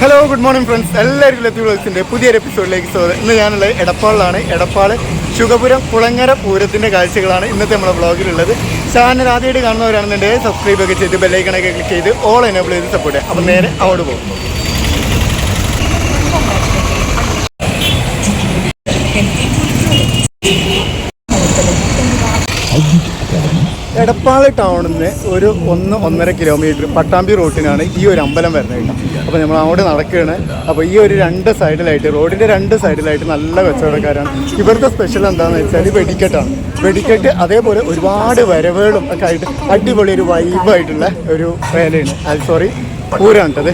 Hello good morning friends എല്ലാവർക്കും ലത്തി വ്ളോഗ്സിന്റെ പുതിയൊരു എപ്പിസോഡിലേക്ക് സ്വാഗതം. ഇന്ന് ഞാനുള്ളത് എടപ്പാളിലാണ്. എടപ്പാൾ ശുഗപുരം കുളങ്ങര പൂരത്തിന്റെ കാഴ്ചകളാണ് ഇന്നത്തെ നമ്മുടെ ബ്ലോഗിലുള്ളത് ചാനൽ ആദ്യമായിട്ട് കാണുന്നവരാണെന്നുണ്ടെങ്കിൽ സബ്സ്ക്രൈബ് ഒക്കെ ചെയ്ത് ബെല്ലൈക്കണൊക്കെ ക്ലിക്ക് ചെയ്ത് ഓൾ എനേബിൾ ചെയ്ത് സപ്പോർട്ട് ചെയ്യാം അപ്പം നേരെ അങ്ങോട്ട് പോകും. എടപ്പാൾ ടൗണിൽ നിന്ന് ഒരു ഒന്ന് ഒന്നര കിലോമീറ്റർ പട്ടാമ്പി റോട്ടിനാണ് ഈ ഒരു അമ്പലം വരുന്നത് കേട്ടോ. അപ്പോൾ നമ്മൾ അങ്ങോട്ട് നടക്കുകയാണ്. അപ്പോൾ ഈ ഒരു രണ്ട് സൈഡിലായിട്ട് റോഡിന്റെ രണ്ട് സൈഡിലായിട്ട് നല്ല കച്ചവടക്കാരാണ്. ഇവിടുത്തെ സ്പെഷ്യൽ എന്താണെന്ന് വെച്ചാൽ വെടിക്കെട്ടാണ്. വെടിക്കെട്ട് അതേപോലെ ഒരുപാട് വരവുകളും ഒക്കെ ആയിട്ട് അടിപൊളി ഒരു വൈബായിട്ടുള്ള ഒരു വേലയാണ് സോറി പൂരാണ്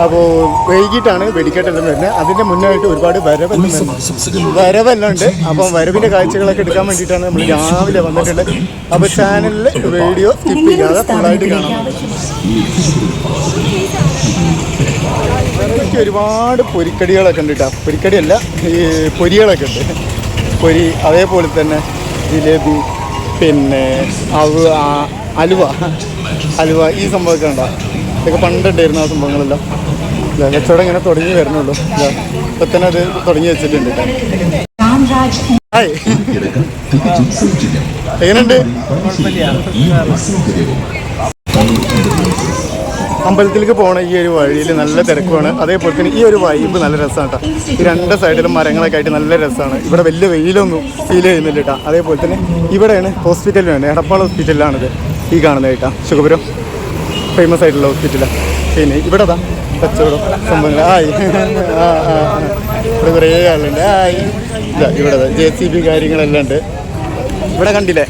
അപ്പോൾ വൈകിട്ടാണ് വെടിക്കെട്ടെല്ലാം വരുന്നത് അതിന്റെ മുന്നായിട്ട് ഒരുപാട് വരവെല്ലാം വരുന്നത് വരവെല്ലാം ഉണ്ട്. അപ്പോൾ വരവിന്റെ കാഴ്ചകളൊക്കെ എടുക്കാൻ വേണ്ടിയിട്ടാണ് നമ്മൾ രാവിലെ വന്നിട്ടുള്ളത്. അപ്പോൾ ചാനലിൽ വീഡിയോ സ്കിപ്പ് ചെയ്യാതെ ഫുള്ളായിട്ട് കാണാം വരവയ്ക്ക് ഒരുപാട് പൊരിക്കടികളൊക്കെ ഉണ്ട് കേട്ടോ. പൊരിക്കടിയല്ല ഈ പൊരികളൊക്കെ ഉണ്ട്. പൊരി അതേപോലെ തന്നെ ജിലേബി പിന്നെ അവ ആ- അലുവ. അലുവ ഈ സംഭവമൊക്കെ ഉണ്ടോ? ഇതൊക്കെ പണ്ടുണ്ടായിരുന്നു ആ സംഭവങ്ങളെല്ലാം. കച്ചവടം ഇങ്ങനെ തുടങ്ങി വരുന്നുള്ളൂ. ഇപ്പൊ തന്നെ അത് തുടങ്ങി വെച്ചിട്ടുണ്ട്. ഹായ്. എങ്ങനെയുണ്ട്? അമ്പലത്തിലേക്ക് പോണ ഈ ഒരു വഴിയിൽ നല്ല തിരക്കുമാണ് അതേപോലെ തന്നെ ഈ ഒരു വൈബ് നല്ല രസമാണ് കേട്ടോ. ഈ രണ്ട് സൈഡിലും മരങ്ങളൊക്കെ ആയിട്ട് നല്ല രസമാണ്. ഇവിടെ വലിയ വെയിലൊന്നും ഫീൽ ചെയ്യുന്നില്ല കേട്ടോ. അതേപോലെ തന്നെ ഇവിടെയാണ് ഹോസ്പിറ്റലിലാണ് എടപ്പാൾ ഹോസ്പിറ്റലിലാണിത് ഈ കാണുന്നത് കേട്ടോ. സുഖപുരം. ഫേമസ് ആയിട്ടുള്ള ഹോസ്പിറ്റലാണ് പിന്നെ ഇവിടെ അതാ കച്ചവടം സംഭവം ആയി. ആ ആ. ഇവിടെ കുറേ ആളുണ്ട്. ആയി. ഇവിടെ ജെ സി ബി കാര്യങ്ങളെല്ലാം ഉണ്ട്. ഇവിടെ കണ്ടില്ലേ?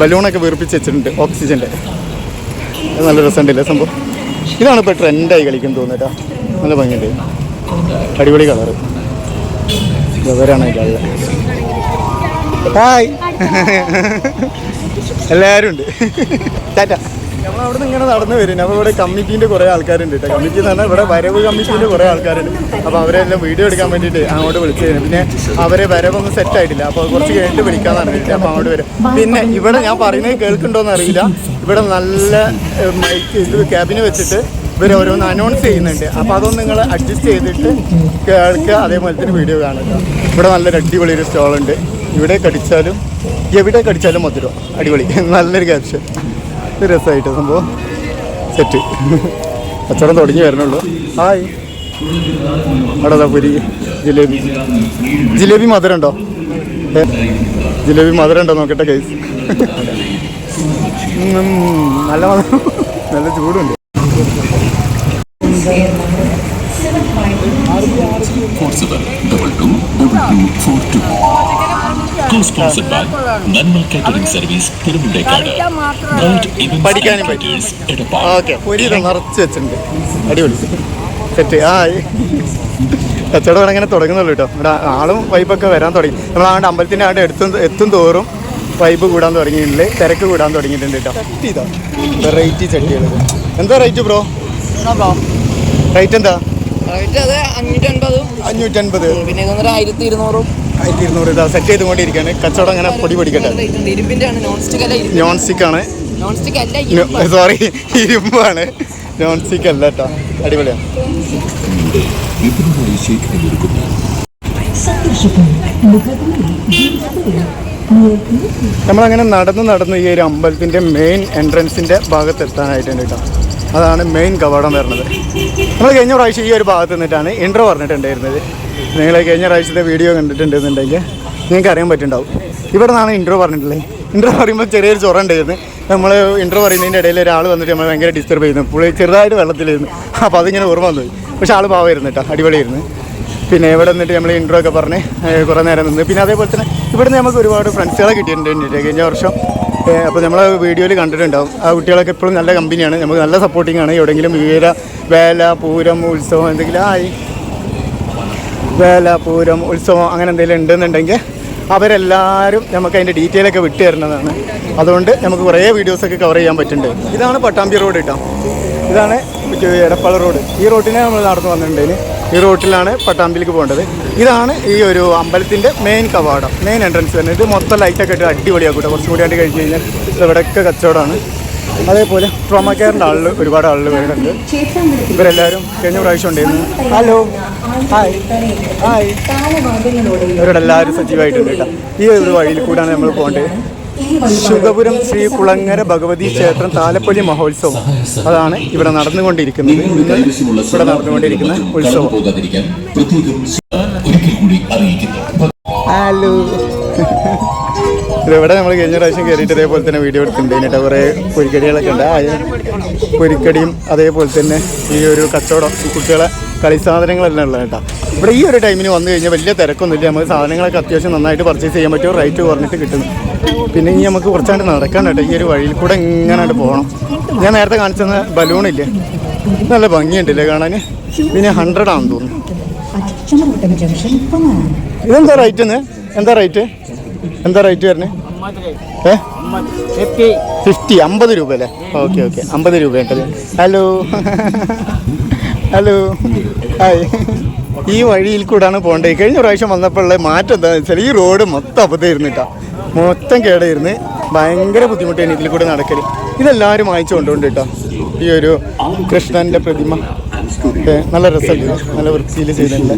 ബലൂണൊക്കെ വീർപ്പിച്ച് വെച്ചിട്ടുണ്ട്. ഓക്സിജന്റെ നല്ല രസമുണ്ടല്ലേ സംഭവം? ഇതാണ് ഇപ്പോൾ ട്രെൻഡായി കളിക്കും തോന്നുന്നു കേട്ടോ. നല്ല ഭംഗിയുണ്ട്. അടിപൊളി കളറ് ഇവരാണ് കളർ ഹായ് എല്ലാവരും ഉണ്ട്. ടാറ്റ നമ്മൾ അവിടെ ഇങ്ങനെ നടന്നു വരും. അപ്പോൾ ഇവിടെ കമ്മിറ്റീന്റെ കുറേ ആൾക്കാരുണ്ട് കേട്ടോ കമ്മിറ്റി എന്ന് പറഞ്ഞാൽ ഇവിടെ വരവ് കമ്മിറ്റീന്റെ കുറേ ആൾക്കാരുണ്ട്. അപ്പോൾ അവരെല്ലാം വീഡിയോ എടുക്കാൻ വേണ്ടിയിട്ട് അങ്ങോട്ട് വിളിച്ചു പിന്നെ അവരെ വരവൊന്നും സെറ്റ് ആയിട്ടില്ല. അപ്പോൾ കുറച്ച് കഴിഞ്ഞിട്ട് വിളിക്കാമെന്ന് പറഞ്ഞിട്ട് അപ്പോൾ അങ്ങോട്ട് വരും. പിന്നെ ഇവിടെ ഞാൻ പറയുന്നത് കേൾക്കുന്നുണ്ടോയെന്ന് അറിയില്ല. ഇവിടെ നല്ല മൈക്ക് ഇത് ക്യാബിന് വെച്ചിട്ട് ഇവർ ഓരോന്ന് അനൗൺസ് ചെയ്യുന്നുണ്ട്. അപ്പോൾ അതൊന്നും നിങ്ങൾ അഡ്ജസ്റ്റ് ചെയ്തിട്ട് കേൾക്കുക അതേപോലെ തന്നെ വീഡിയോ കാണുക. ഇവിടെ നല്ലൊരു അടിപൊളി ഒരു സ്റ്റോളുണ്ട് ഇവിടെ കടിച്ചാലും എവിടെ കടിച്ചാലും മധുരം. അടിപൊളി. നല്ലൊരു ക്യാപ്ഷൻ രസമായിട്ട് സംഭവം. സെറ്റ്. കച്ചവടം തുടങ്ങി വരണുള്ളൂ ഹായ്. അവിടെ പുരി. ജിലേബി. ജിലേബി മധുരം ഉണ്ടോ ജിലേബി മധുരം ഉണ്ടോ നോക്കട്ടെ കേസ് നല്ല മധുരം. നല്ല ചൂടുണ്ട്. Four seven double two double two four two. Co-sponsored by Catering Service, Perumundekada. Bright Events പഠിക്കാനും പറ്റും. ഓക്കെ. പൊരി നിറച്ച് വെച്ചിട്ടുണ്ട്. അടിപൊളി. സെറ്റ്. ആ കച്ചവടം അങ്ങനെ തുടങ്ങുന്നുള്ളൂ കേട്ടോ. ഇവിടെ ആളും വൈബൊക്കെ വരാൻ തുടങ്ങി. നമ്മൾ ആണ്ട് അമ്പലത്തിന്റെ ആണ്ട് എടുത്തും എത്തും തോറും വൈബ് കൂടാൻ തുടങ്ങിയിട്ടുണ്ട്. തിരക്ക് കൂടാൻ തുടങ്ങിയിട്ടുണ്ട് കേട്ടോ. ചട്ടി ഇതാ. വെറൈറ്റി ചട്ടികൾ എന്താ റേറ്റ് ബ്രോ റേറ്റ് എന്താ? റേറ്റ് അത് അഞ്ഞൂറ്റൻപതും. അഞ്ഞൂറ്റൻപത്. പിന്നെ ഇതൊന്നൊരു ആയിരത്തി ഇരുന്നൂറും ആയിരത്തി ഇരുന്നൂറ് ഇതാ സെറ്റ് ചെയ്തുകൊണ്ടിരിക്കുകയാണ്. കച്ചവടം അങ്ങനെ പൊടി പൊടിക്കട്ടെ. നോൺ സ്റ്റിക് ആണ് സോറി ഇരുമ്പാണ്. നോൺ സ്റ്റിക്ക് അല്ല കേട്ടോ അടിപൊളിയാണ് നമ്മളങ്ങനെ നടന്ന് നടന്ന് ഈ ഒരു അമ്പലത്തിന്റെ മെയിൻ എൻട്രൻസിന്റെ ഭാഗത്ത് എത്താനായിട്ട് കേട്ടോ അതാണ് മെയിൻ കവാടം വരുന്നത് നമ്മൾ കഴിഞ്ഞ പ്രാവശ്യം ഈ ഒരു ഭാഗത്ത് നിന്നിട്ടാണ് ഇൻട്രോ പറഞ്ഞിട്ടുണ്ടായിരുന്നത്. നിങ്ങൾ കഴിഞ്ഞ പ്രാവശ്യത്തെ വീഡിയോ കണ്ടിട്ടുണ്ടെന്നുണ്ടെങ്കിൽ നിങ്ങൾക്ക് അറിയാൻ പറ്റുണ്ടാവും. ഇവിടെ നിന്നാണ് ഇൻട്രോ പറഞ്ഞിട്ടുള്ളത്. ഇൻട്രോ പറയുമ്പോൾ ചെറിയൊരു ചൊറ ഉണ്ടായിരുന്നു. നമ്മൾ ഇൻട്രോ പറയുന്നതിന്റെ ഇടയിൽ ഒരാൾ വന്നിട്ട് നമ്മൾ ഭയങ്കര ഡിസ്റ്റർബ് ചെയ്യുന്നു പുള്ളി ചെറുതായിട്ട് വെള്ളത്തിലിരുന്നു. അപ്പോൾ അതിങ്ങനെ ഓർമ്മ വന്നു. പക്ഷേ ആൾ പാവമായിരുന്നു കേട്ടോ. അടിപൊളിയായിരുന്നു. പിന്നെ ഇവിടെ നിന്നിട്ട് നമ്മൾ ഇൻട്രോ ഒക്കെ പറഞ്ഞ് കുറേ നേരം നിന്ന്. പിന്നെ അതേപോലെ തന്നെ ഇവിടെ നിന്ന് നമുക്ക് ഒരുപാട് ഫ്രണ്ട്സുകളെ കിട്ടിയിട്ടുണ്ട് കഴിഞ്ഞ വർഷം അപ്പോൾ നമ്മൾ വീഡിയോയിൽ കണ്ടിട്ടുണ്ടാവും. ആ കുട്ടികളൊക്കെ ഇപ്പോഴും നല്ല കമ്പനിയാണ് നമുക്ക് നല്ല സപ്പോർട്ടിങ് ആണ്. എവിടെയെങ്കിലും വീര വേല പൂരം ഉത്സവം എന്തെങ്കിലും ആയി വേല പൂരം ഉത്സവം അങ്ങനെ എന്തെങ്കിലും ഉണ്ടെന്നുണ്ടെങ്കിൽ അവരെല്ലാവരും നമുക്ക് അതിന്റെ ഡീറ്റെയിൽ ഒക്കെ വിട്ടു തരുന്നതാണ്. അതുകൊണ്ട് നമുക്ക് കുറേ വീഡിയോസൊക്കെ കവർ ചെയ്യാൻ പറ്റുന്നുണ്ട്. ഇതാണ് പട്ടാമ്പി റോഡ് കേട്ടോ ഇതാണ് എടപ്പാള റോഡ് ഈ റോഡിനെ നമ്മൾ നടന്നു വന്നിട്ടുണ്ടെങ്കിൽ ഈ റോട്ടിലാണ് പട്ടാമ്പിലേക്ക് പോകേണ്ടത്. ഇതാണ് ഈ ഒരു അമ്പലത്തിന്റെ മെയിൻ കവാടം മെയിൻ എൻട്രൻസ് തന്നെ ഇത് മൊത്തം ലൈറ്റൊക്കെ ഇട്ട് അടിപൊളിയാക്കൂട്ടോ കുറച്ചും കൂടി ആയിട്ട് കഴിഞ്ഞ് കഴിഞ്ഞാൽ ഇവിടെയൊക്കെ കച്ചവടമാണ്. അതേപോലെ ട്രോമ കെയറിന്റെ ആളുകൾ ഒരുപാട് ആളുകൾ വരുന്നുണ്ട്. ഇവരെല്ലാവരും കഴിഞ്ഞ പ്രാവശ്യം ഉണ്ടായിരുന്നു. ഹലോ ഹായ് ഹായ് ഇവരുടെ എല്ലാവരും സജീവമായിട്ടുണ്ട് കേട്ടോ. ഈ ഒരു വഴിയിൽ കൂടാണ് നമ്മൾ പോകേണ്ടത്. ശുഗപുരം ശ്രീ കുളങ്ങര ഭഗവതി ക്ഷേത്രം താലപ്പൊലി മഹോത്സവം. അതാണ് ഇവിടെ നടന്നുകൊണ്ടിരിക്കുന്നത്. ഇവിടെ നടന്നുകൊണ്ടിരിക്കുന്ന ഉത്സവം. ഹലോ ഇവിടെ നമ്മൾ കഴിഞ്ഞ പ്രാവശ്യം കയറിയിട്ട് ഇതേപോലെ തന്നെ വീഡിയോ എടുത്തിട്ടുണ്ട്. കേട്ടോ കുറേ പൊരിക്കടികളൊക്കെ ഉണ്ട്. ആ പൊരിക്കടിയും അതേപോലെ തന്നെ ഈ ഒരു കച്ചവടം ഈ കുട്ടികളെ കളി സാധനങ്ങളെല്ലാം ഉള്ളത് കേട്ടോ. ഇവിടെ ഈ ഒരു ടൈമിന് വന്നു കഴിഞ്ഞാൽ വലിയ തിരക്കൊന്നുമില്ല നമുക്ക് സാധനങ്ങളൊക്കെ അത്യാവശ്യം നന്നായിട്ട് പർച്ചേസ് ചെയ്യാൻ പറ്റുമോ റേറ്റ് കുറഞ്ഞിട്ട് കിട്ടുന്നു പിന്നെ ഇനി നമുക്ക് കുറച്ചാണ്ട് നടക്കാൻ കേട്ടോ. ഈ ഒരു വഴിയിൽ കൂടെ ഇങ്ങനെ പോകണം. ഞാൻ നേരത്തെ കാണിച്ചെന്ന ബലൂണില്ലേ നല്ല ഭംഗിയുണ്ടല്ലേ കാണാൻ പിന്നെ ഹൺഡ്രഡ് ആണെന്ന് തോന്നുന്നു. ഇതെന്താ റേറ്റ് എന്താ റേറ്റ് എന്താ റേറ്റ് വരുന്നത്? ഏ? ഫിഫ്റ്റി അമ്പത് രൂപ അല്ലേ ഓക്കെ ഓക്കെ. അമ്പത് രൂപ ഉണ്ടല്ലേ ഹലോ. ഹലോ. ഹായ്. ഈ വഴിയിൽ കൂടാണ് പോകേണ്ടത് കഴിഞ്ഞ പ്രാവശ്യം വന്നപ്പോഴുള്ള മാറ്റം എന്താണെന്ന് വെച്ചാൽ ഈ റോഡ് മൊത്തം അബദ്ധമായിരുന്നു കേട്ടോ. മൊത്തം കേടായിരുന്നു. ഭയങ്കര ബുദ്ധിമുട്ടാണ് ഇതിൽ കൂടെ നടക്കൽ ഇതെല്ലാവരും വാങ്ങിച്ചു കൊണ്ടുകൊണ്ട് കേട്ടോ. ഈ ഒരു കൃഷ്ണന്റെ പ്രതിമ. നല്ല റിസൾട്ട് നല്ല വൃത്തിയിൽ ചെയ്തിട്ടുണ്ട്.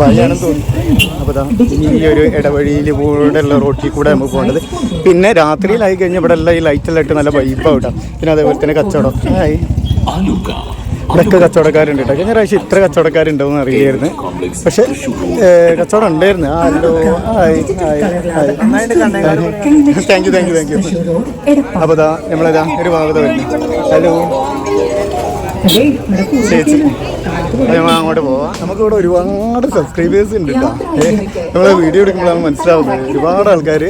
വഴിയാണെന്ന് തോന്നുന്നു അപ്പോൾ ഈ ഒരു ഇടവഴിയിൽ കൂടെയുള്ള റോട്ടിൽ കൂടെ നമുക്ക് പോകേണ്ടത്. പിന്നെ രാത്രിയിലായി കഴിഞ്ഞാൽ ഇവിടെ എല്ലാം ഈ ലൈറ്റെല്ലാം ഇട്ട് നല്ല വൈപ്പാവും കേട്ടോ പിന്നെ അതേപോലെ തന്നെ കച്ചവടം. ഇവിടെയൊക്കെ കച്ചവടക്കാരുണ്ട് കേട്ടോ കഴിഞ്ഞ പ്രാവശ്യം ഇത്ര കച്ചവടക്കാരുണ്ടാവും അറിയില്ലായിരുന്നു. പക്ഷെ ഏ, കച്ചവടം ഉണ്ടായിരുന്നു. Hello thank you thank you thank you അപ്പോൾ ദാ നമ്മളതാ ഒരു ഭാഗത്ത് വരുന്നു ഹലോ ചേച്ചി അങ്ങോട്ട് പോവാം. നമുക്കിവിടെ ഒരുപാട് സബ്സ്ക്രൈബേഴ്സ് ഉണ്ട് കേട്ടോ. നമ്മളെ വീഡിയോ എടുക്കുമ്പോഴാണ് മനസ്സിലാവുന്നത്. ഒരുപാട് ആൾക്കാർ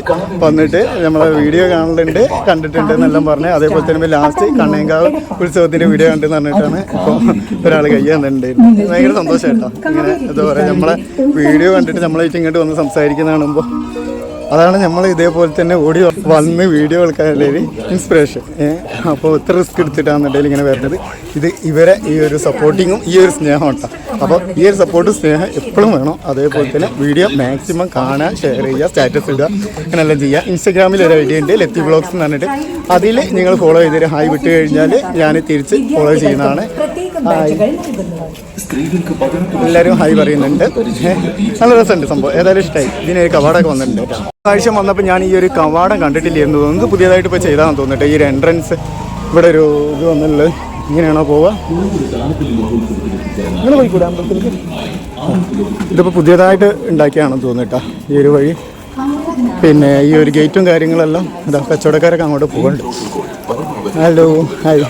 വന്നിട്ട് നമ്മളെ വീഡിയോ കാണലുണ്ട് കണ്ടിട്ടുണ്ട് എന്നെല്ലാം പറഞ്ഞ്. അതേപോലെ തന്നെ ലാസ്റ്റ് കണ്ണേങ്കാവ് ഉത്സവത്തിന്റെ വീഡിയോ കണ്ടെന്ന് പറഞ്ഞിട്ടാണ് ഇപ്പോൾ ഒരാൾ കൈ തന്നിട്ടുണ്ട്. ഭയങ്കര സന്തോഷം കേട്ടോ ഇങ്ങനെ എന്താ പറയുക നമ്മളെ വീഡിയോ കണ്ടിട്ട് നമ്മളായിട്ട് ഇങ്ങോട്ട് വന്ന് സംസാരിക്കുന്ന കാണുമ്പോൾ അതാണ് നമ്മൾ ഇതേപോലെ തന്നെ ഓടി വന്ന് വീഡിയോ എടുക്കാനുള്ള ഇൻസ്പിറേഷൻ അപ്പോൾ ഇത്ര റിസ്ക് എടുത്തിട്ടാണെന്നുണ്ടെങ്കിൽ ഇങ്ങനെ വരുന്നത്. ഇത് ഇവരെ ഈ ഒരു സപ്പോർട്ടിങ്ങും ഈ ഒരു സ്നേഹം ഉണ്ടാകും അപ്പോൾ ഈ ഒരു സപ്പോർട്ടും സ്നേഹം എപ്പോഴും വേണം. അതേപോലെ തന്നെ വീഡിയോ മാക്സിമം കാണാൻ ഷെയർ ചെയ്യുക സ്റ്റാറ്റസ് ഇടുക അങ്ങനെല്ലാം ചെയ്യുക. ഇൻസ്റ്റാഗ്രാമിൽ ഒരു ഐഡിയ ഉണ്ട് ലത്തി ബ്ലോഗ്സ് എന്ന് പറഞ്ഞിട്ട്. അതിൽ നിങ്ങൾ ഫോളോ ചെയ്തൊരു ഹായ് വിട്ട് കഴിഞ്ഞാൽ ഞാൻ തിരിച്ച് ഫോളോ ചെയ്യുന്നതാണ്. എല്ലാവരും ഹായ് പറയുന്നുണ്ട്. നല്ല രസമുണ്ട് സംഭവം. ഏതായാലും ഇഷ്ടമായി ഇതിനൊരു കവാടൊക്കെ വന്നിട്ടുണ്ട് പ്രാവശ്യം വന്നപ്പോൾ ഞാൻ ഈ ഒരു കവാടം കണ്ടിട്ടില്ലായിരുന്നു. തോന്നുന്നു ഇത് പുതിയതായിട്ട് ഇപ്പോൾ ചെയ്താന്ന് തോന്നിട്ട് ഈ ഒരു എൻട്രൻസ് ഇവിടെ ഒരു ഇത് വന്നുള്ളത് ഇങ്ങനെയാണോ പോവുക? ഇതിപ്പോൾ പുതിയതായിട്ട് ഉണ്ടാക്കിയാണെന്ന് തോന്നിട്ടാ ഈ ഒരു വഴി. പിന്നെ ഈ ഒരു ഗേറ്റും കാര്യങ്ങളെല്ലാം ഇതാ കച്ചവടക്കാരൊക്കെ അങ്ങോട്ട് പോകുന്നുണ്ട് ഹലോ ഹായ്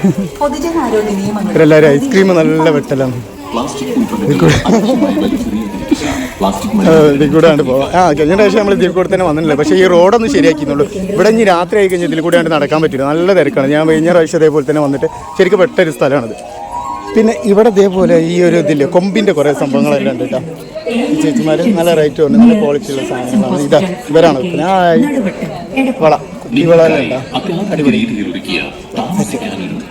ഇവരെല്ലാവരും ഐസ്ക്രീം നല്ല വെട്ടലാണ്. ആ, ഇതിൽ ആണ് പോവാം. ആ കഴിഞ്ഞ പ്രാവശ്യം നമ്മൾ ഇതിൽ കൂടെ തന്നെ വന്നില്ല പക്ഷേ ഈ റോഡൊന്ന് ശരിയാക്കിയെന്നുള്ളൂ ഇവിടെ ഇനി രാത്രി ആയി കഴിഞ്ഞാൽ ഇതിൽ കൂടെ ആണ് നടക്കാൻ പറ്റില്ല. നല്ല തിരക്കാണ്. ഞാൻ കഴിഞ്ഞ പ്രാവശ്യം അതേപോലെ തന്നെ വന്നിട്ട് ശരിക്കും പെട്ടൊരു സ്ഥലമാണിത്. പിന്നെ ഇവിടെ ഇതേപോലെ ഈ ഒരു ഇതില്ലേ കൊമ്പിന്റെ കുറേ സംഭവങ്ങളെല്ലാം ഉണ്ട് കേട്ടോ. ചേച്ചിമാർ നല്ല റേറ്റ് ഉണ്ട് നല്ല ക്വാളിറ്റി ഉള്ള സാധനങ്ങളാണ്. ഇതാ ഇവരാണ്. ഞാൻ വള.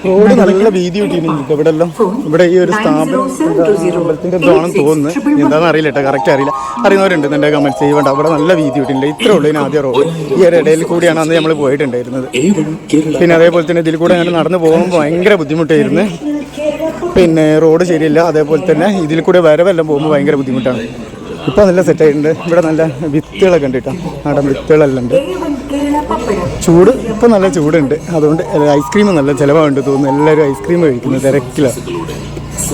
റോഡ് നല്ല വീതി കിട്ടിയിട്ടുണ്ട് ഇവിടെ എല്ലാം ഇവിടെ ഈ ഒരു സ്ഥാപനം എന്താ, അമ്പലത്തിന്റെ എന്തോണെന്ന് തോന്നുന്നു. എന്താണെന്ന് അറിയില്ല കേട്ടോ കറക്റ്റ് അറിയില്ല. അറിയുന്നവരുണ്ട് എന്റെ കമന്റ് ചെയ്യണ്ട അവിടെ നല്ല വീതി കിട്ടിയിട്ടുണ്ട് ഇത്രേ ഉള്ളൂ ഇതിന് ആദ്യ റോഡ് ഈ ഒരു ഇടയിൽ കൂടിയാണ് അന്ന് നമ്മൾ പോയിട്ടുണ്ടായിരുന്നത്. പിന്നെ അതേപോലെ തന്നെ ഇതിൽ കൂടെ അങ്ങനെ നടന്നു പോകുമ്പോൾ ഭയങ്കര ബുദ്ധിമുട്ടായിരുന്നു. പിന്നെ റോഡ് ശരിയല്ല അതേപോലെ തന്നെ ഇതിൽ കൂടെ വരവെല്ലാം പോകുമ്പോൾ ഭയങ്കര ബുദ്ധിമുട്ടാണ്. ഇപ്പോൾ നല്ല സെറ്റായിട്ടുണ്ട് ഇവിടെ നല്ല വിത്തുകളൊക്കെ ഉണ്ട് കേട്ടോ. നാടൻ വിത്തുകളെല്ലാം ഉണ്ട്. ചൂട് ഇപ്പം നല്ല ചൂടുണ്ട്. അതുകൊണ്ട് ഐസ്ക്രീം നല്ല ചിലവാണ്ട് തോന്നുന്നു. എല്ലാവരും ഐസ്ക്രീം കഴിക്കുന്നു തിരക്കിലാണ്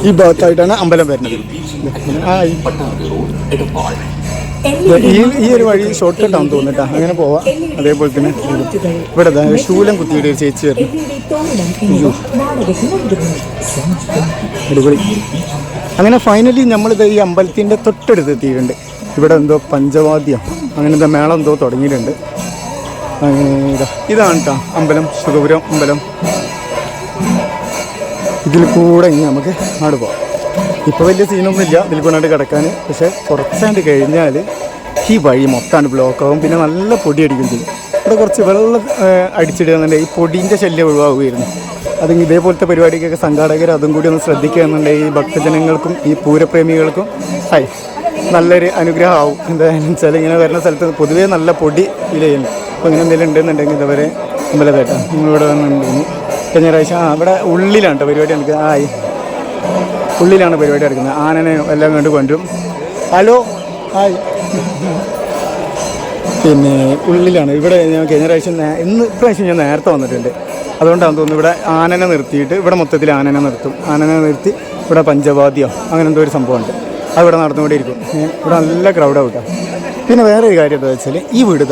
ഈ ഭാഗത്തായിട്ടാണ് അമ്പലം വരുന്നത്. ആ ഈ- ഈ ഒരു വഴി ഷോർട്ട് കട്ടാന്ന് തോന്നിട്ടാ അങ്ങനെ പോവാം. അതേപോലെ തന്നെ ഇവിടെ ശൂലം കുത്തിയിട്ട് ഒരു ചേച്ചി വരുന്നു. അടിപൊളി. അങ്ങനെ ഫൈനലി നമ്മളിത് ഈ അമ്പലത്തിന്റെ തൊട്ടടുത്ത് എത്തിയിട്ടുണ്ട്. ഇവിടെ എന്തോ പഞ്ചവാദ്യം അങ്ങനെ എന്തോ മേളം എന്തോ തുടങ്ങിയിട്ടുണ്ട്. ഇതാണ് കേട്ടോ അമ്പലം സുഖപുരം അമ്പലം. ഇതിൽ കൂടെ ഇനി നമുക്ക് അവിടെ പോവാം. ഇപ്പോൾ വലിയ സീനൊന്നും ഇല്ല ഇതിൽ കൊണ്ടാണ്ട് കിടക്കാൻ പക്ഷേ കുറച്ചാണ്ട് കഴിഞ്ഞാൽ ഈ വഴി മൊത്തമാണ് ബ്ലോക്ക് ആവും പിന്നെ നല്ല പൊടി അടിക്കും ചെയ്യും. ഇവിടെ കുറച്ച് വെള്ളം അടിച്ചിടുകയെന്നുണ്ടെങ്കിൽ ഈ പൊടിന്റെ ശല്യം ഒഴിവാകുമായിരുന്നു അത് ഇതേപോലത്തെ പരിപാടിക്കൊക്കെ സംഘാടകർ അതും കൂടി ഒന്ന് ശ്രദ്ധിക്കുക എന്നുണ്ടെങ്കിൽ ഈ ഭക്തജനങ്ങൾക്കും ഈ പൂരപ്രേമികൾക്കും ഹൈ നല്ലൊരു അനുഗ്രഹമാവും. എന്താണെന്ന് വെച്ചാൽ ഇങ്ങനെ വരുന്ന സ്ഥലത്ത് പൊതുവേ നല്ല പൊടി ഫീൽ അപ്പോൾ ഇങ്ങനെ എന്തെങ്കിലും ഉണ്ടെന്നുണ്ടെങ്കിൽ ഇതുവരെ അമ്പലത്തേട്ട ഇവിടെ വന്നിട്ടുണ്ടെങ്കിൽ കഴിഞ്ഞ പ്രാവശ്യം ആ ഇവിടെ ഉള്ളിലാണ് കേട്ടോ പരിപാടി നടക്കുന്നത്. ആയി ഉള്ളിലാണ് പരിപാടി നടക്കുന്നത്. ആനനെ എല്ലാം കണ്ട് കൊണ്ടും ഹലോ ഹായ്. പിന്നെ ഉള്ളിലാണ്. ഇവിടെ ഞാൻ കഴിഞ്ഞ പ്രാവശ്യം ഇന്ന് ഇപ്രാവശ്യം ഞാൻ നേരത്തെ വന്നിട്ടുണ്ട്. അതുകൊണ്ടാണ് തോന്നുന്നു ഇവിടെ ആനനെ നിർത്തിയിട്ട് ഇവിടെ മൊത്തത്തിൽ ആനനെ നിർത്തും. ആനനെ നിർത്തി ഇവിടെ പഞ്ചവാദ്യം അങ്ങനെ എന്തോ ഒരു സംഭവമുണ്ട്. അത് ഇവിടെ നടന്നുകൊണ്ടിരിക്കും ഇവിടെ നല്ല ക്രൗഡ് ഔട്ടാ പിന്നെ വേറെ ഒരു കാര്യം എന്താ വെച്ചാൽ ഈ വീട്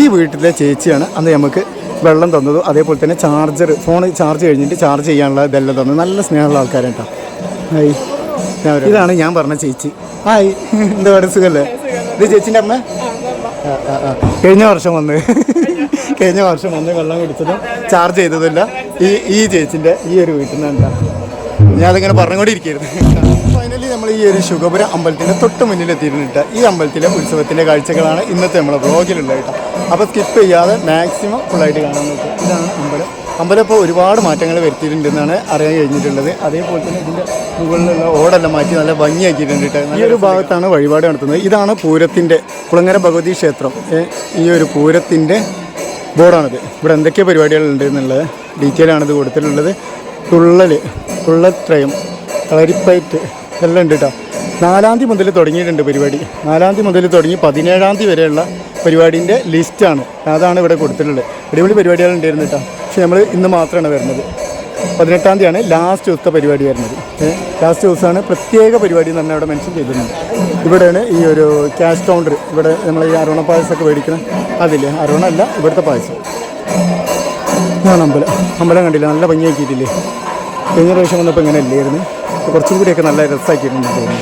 ഈ വീട്ടിലെ ചേച്ചിയാണ് അന്ന് നമുക്ക് വെള്ളം തന്നതും. അതേപോലെ തന്നെ ചാർജർ ഫോൺ ചാർജ് കഴിഞ്ഞിട്ട് ചാർജ് ചെയ്യാനുള്ള ഇതെല്ലാം തന്നു നല്ല സ്നേഹമുള്ള ആൾക്കാരാണ് കേട്ടോ. ഹായ്. ഇതാണ് ഞാൻ പറഞ്ഞ ചേച്ചി. ഹായ്. എന്താ പറയുക സുഖല്ലേ? ഇത് ചേച്ചിന്റെ അമ്മ. കഴിഞ്ഞ വർഷം വന്ന് കഴിഞ്ഞ വർഷം വന്ന് വെള്ളം കുടിച്ചതും ചാർജ് ചെയ്തതില്ല ഈ ഈ ചേച്ചിന്റെ ഈ ഒരു വീട്ടിൽ നിന്ന് ഞാൻ ഞാനതിങ്ങനെ പറഞ്ഞുകൊണ്ടിരിക്കുകയായിരുന്നു. ഫൈനലി നമ്മൾ ഈ ഒരു ശുഗപുര അമ്പലത്തിന്റെ തൊട്ട് മുന്നിൽ എത്തിയിരുന്നിട്ട് ഈ അമ്പലത്തിലെ ഉത്സവത്തിന്റെ കാഴ്ചകളാണ് ഇന്നത്തെ നമ്മളെ വ്ളോഗിലുള്ളത് കേട്ടോ. അപ്പോൾ സ്കിപ്പ് ചെയ്യാതെ മാക്സിമം ഫുള്ളായിട്ട് കാണാൻ നോക്കുക ഇതാണ് അമ്പലം. അമ്പലം ഇപ്പോൾ ഒരുപാട് മാറ്റങ്ങൾ വരുത്തിയിട്ടുണ്ടെന്നാണ് അറിയാൻ കഴിഞ്ഞിട്ടുള്ളത്. അതേപോലെ തന്നെ ഇതിന്റെ മുകളിലുള്ള ഓടെല്ലാം മാറ്റി നല്ല ഭംഗിയാക്കിയിട്ടുണ്ട് കേട്ടോ. ഈ ഒരു ഭാഗത്താണ് വഴിപാട് നടത്തുന്നത്. ഇതാണ് പൂരത്തിന്റെ കുളങ്ങര ഭഗവതി ക്ഷേത്രം. ഈ ഒരു പൂരത്തിന്റെ ബോർഡാണിത്. ഇവിടെ എന്തൊക്കെ പരിപാടികളുണ്ട് എന്നുള്ളത് ഡീറ്റെയിൽ ആണിത് കൊടുത്തിട്ടുള്ളത്. തുള്ളൽ തുള്ളത്രയം കളരിപ്പയറ്റ് എല്ലാം ഉണ്ട് കേട്ടോ. നാലാം തീയതി മുതൽ തുടങ്ങിയിട്ടുണ്ട് പരിപാടി. നാലാം തീയതി മുതൽ തുടങ്ങി പതിനേഴാം തീയതി വരെയുള്ള പരിപാടിന്റെ ലിസ്റ്റാണ് അതാണ് ഇവിടെ കൊടുത്തിട്ടുള്ളത്. അടിപൊളി പരിപാടികളുണ്ടായിരുന്നു കേട്ടോ. പക്ഷെ നമ്മൾ ഇന്ന് മാത്രമാണ് വരുന്നത്. പതിനെട്ടാം തീയതിയാണ് ലാസ്റ്റ് ദിവസത്തെ പരിപാടി വരുന്നത്. ലാസ്റ്റ് ദിവസമാണ് പ്രത്യേക പരിപാടി എന്ന് പറഞ്ഞാൽ ഇവിടെ മെൻഷൻ ചെയ്തിട്ടുണ്ട്. ഇവിടെയാണ് ഈ ഒരു ക്യാഷ് കൗണ്ടർ ഇവിടെ നമ്മൾ ഈ അരോണ പായസമൊക്കെ മേടിക്കണം അതില്ലേ അരോണ അല്ല ഇവിടുത്തെ പായസം. ഞാൻ അമ്പലം. അമ്പലം കണ്ടില്ല? നല്ല ഭംഗിയാക്കിയിട്ടില്ലേ? കഴിഞ്ഞ പ്രാവശ്യം വന്നപ്പോൾ ഇങ്ങനെ അല്ലായിരുന്നു കുറച്ചും കൂടിയൊക്കെ നല്ല രസമാക്കിയിട്ടുണ്ട് തോന്നുന്നു.